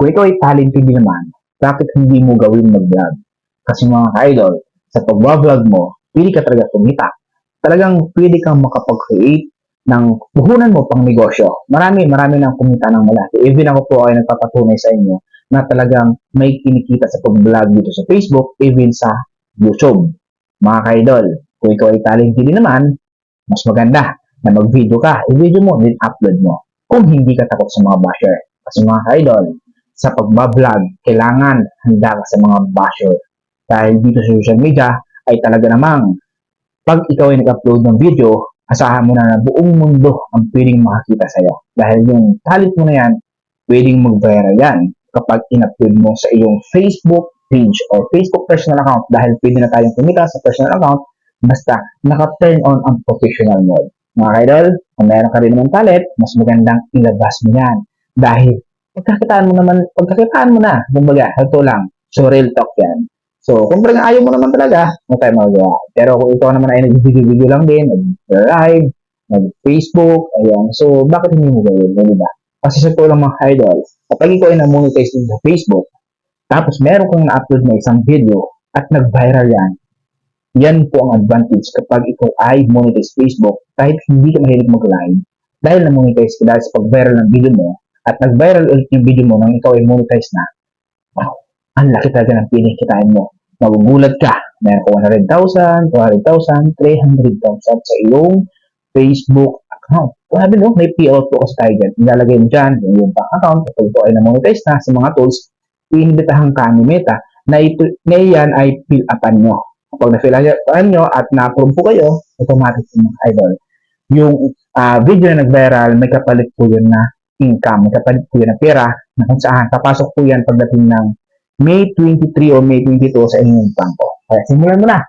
Kung ikaw ay talented naman, bakit hindi mo gawin mag-vlog? Kasi mga ka-idol, sa pag-vlog mo, pili ka talaga kumita. Talagang pwede kang makapag-create ng puhunan mo pang negosyo. Marami, marami nang kumita ng malaki. Even ako po ay nagpapatunay sa inyo na talagang may kinikita sa pag-vlog dito sa Facebook, even sa YouTube. Mga ka-idol, kung ikaw ay talented din naman, mas maganda na mag-video ka. I-video mo, then upload mo. Kung hindi ka takot sa mga basher. Kasi mga ka-idol, sa pagbablog, kailangan handa ka sa mga basher. Dahil dito sa social media, ay talaga namang pag ikaw ay nag-upload ng video, asahan mo na na buong mundo ang pwedeng makakita sa'yo. Dahil yung talent mo na yan, pwedeng mag-viral yan kapag in-upload mo sa iyong Facebook page or Facebook personal account dahil pwede na tayong kumita sa personal account basta naka-turn on ang professional mode. Mga idol, kung meron ka rin naman talent, mas magandang ilabas mo yan. Dahil pagkakitaan mo naman, pagkakitaan mo na, kumbaga, ito lang. So, real talk yan. So, kung talagang ayaw mo naman talaga, mo tayo magagawa. Pero kung ikaw naman ay nag-video-video lang din, nag-live, nag-Facebook, ayan. So, bakit hindi mo gawin, di ba? Kasi sa lang mga idol, kapag ikaw ay na-monetize din sa Facebook, tapos meron kang na-upload na isang video at nag-viral yan, yan po ang advantage kapag ikaw ay monetize Facebook kahit hindi ka mahilig mag-live dahil na-monetize ka dahil sa pag-viral ng video mo at nag-viral ulit yung video mo nang ikaw ay monetize na, wow, ang laki talaga ng pinikitain mo. Magugulat ka. Meron ka 100,000, 200,000, 300,000 sa iyong Facebook account. Grabe no, may payout po kasi tayo dyan. Ilalagay mo dyan yung iyong bank account kapag ito ay na-monetize na sa mga tools, iimbitahan ka ni Meta na, ito, na yan ay fill upan nyo. Kapag na-fill nyo at na-approve po kayo, automatic po mga idol. Yung ah, video na nag-viral, may kapalit po yun na income, kapalit po yun na pera na kung saan papasok po yan pagdating ng May 23 o May 22 sa inyong bangko. Kaya simulan mo na